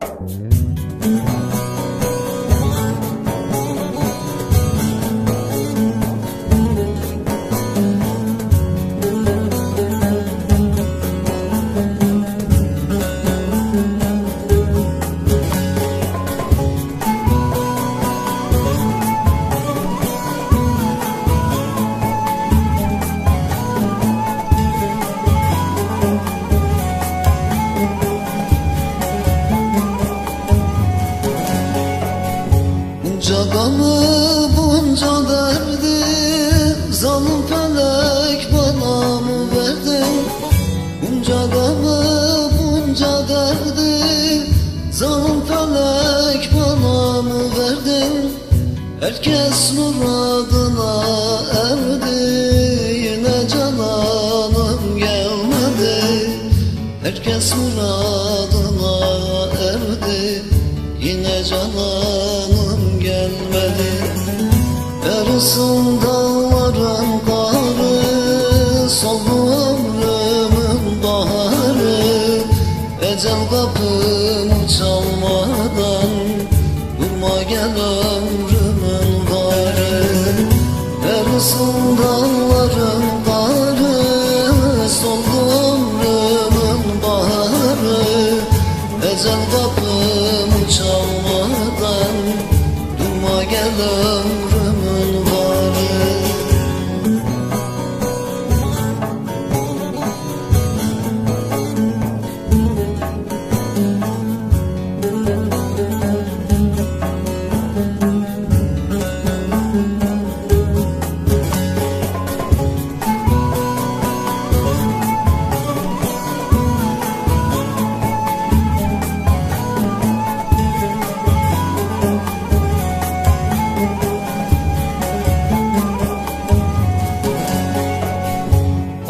Bunca gamı bunca derdi Zalim felek bana mı verdi? Bunca gamı bunca derdi Zalim felek bana mı verdi? Herkes muradına erdi Yine cananım gelmedi. Herkes muradına erdi Yine cananım gelmedi. Yarısın dağların karı Soldu ömrümün baharı. Ecel kapımı çalmadan Durma gel ömrümün Durma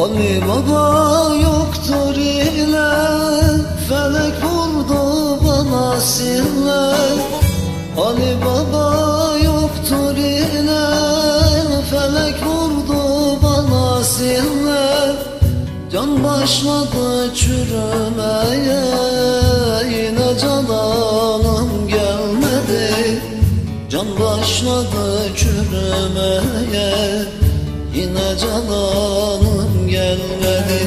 Ali Baba yoktur ile Felek vurdu bana sille Ali Baba yoktur ile Felek vurdu bana sille Can başladı çürümeye Yine gelmedi Can başladı çürümeye Yine cananım gelmedi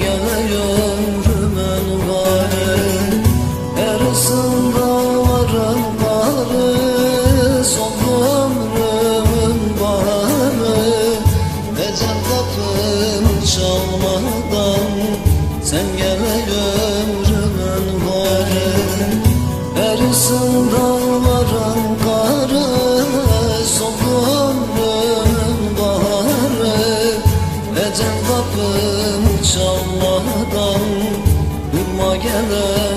Sen çalmadan Durma gel ömrümün